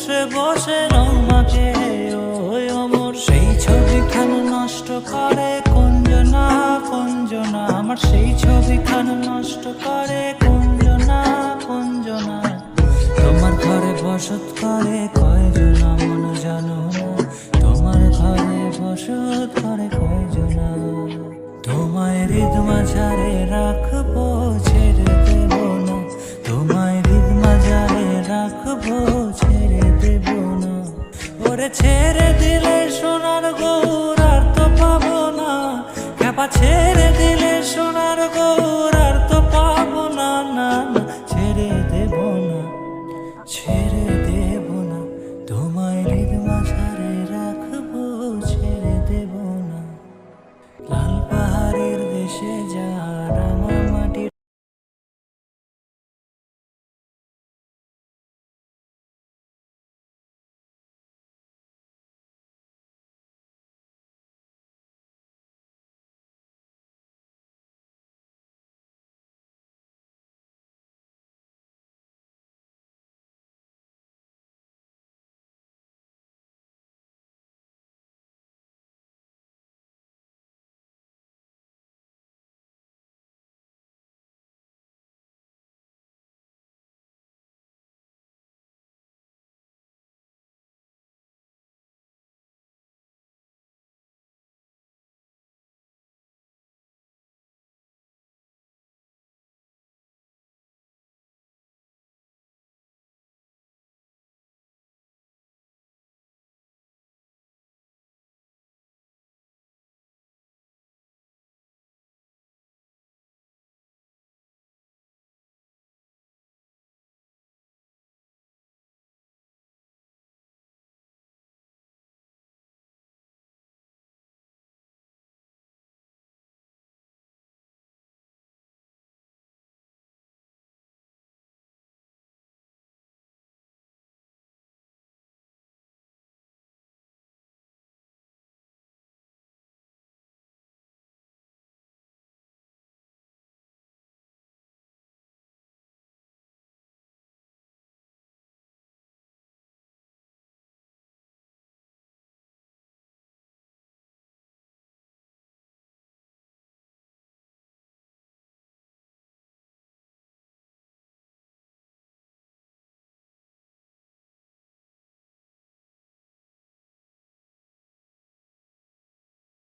বসে বসে রমাকে ওই অমর। সেই ছবি খান নষ্ট করে কুঞ্জনা কুঞ্জনা। আমার সেই ছবি খান নষ্ট করে কুঞ্জনা কুঞ্জনা। তোমার ঘরে বসত করে কয়জনা মন জানো? তোমার ঘরে বসত করে কয়জনা? তোমায় হৃদ মাঝারে রাখব, ছেড়ে দেব না। তোমায় হৃদ মাঝারে রাখব। ছেড়ে দিলে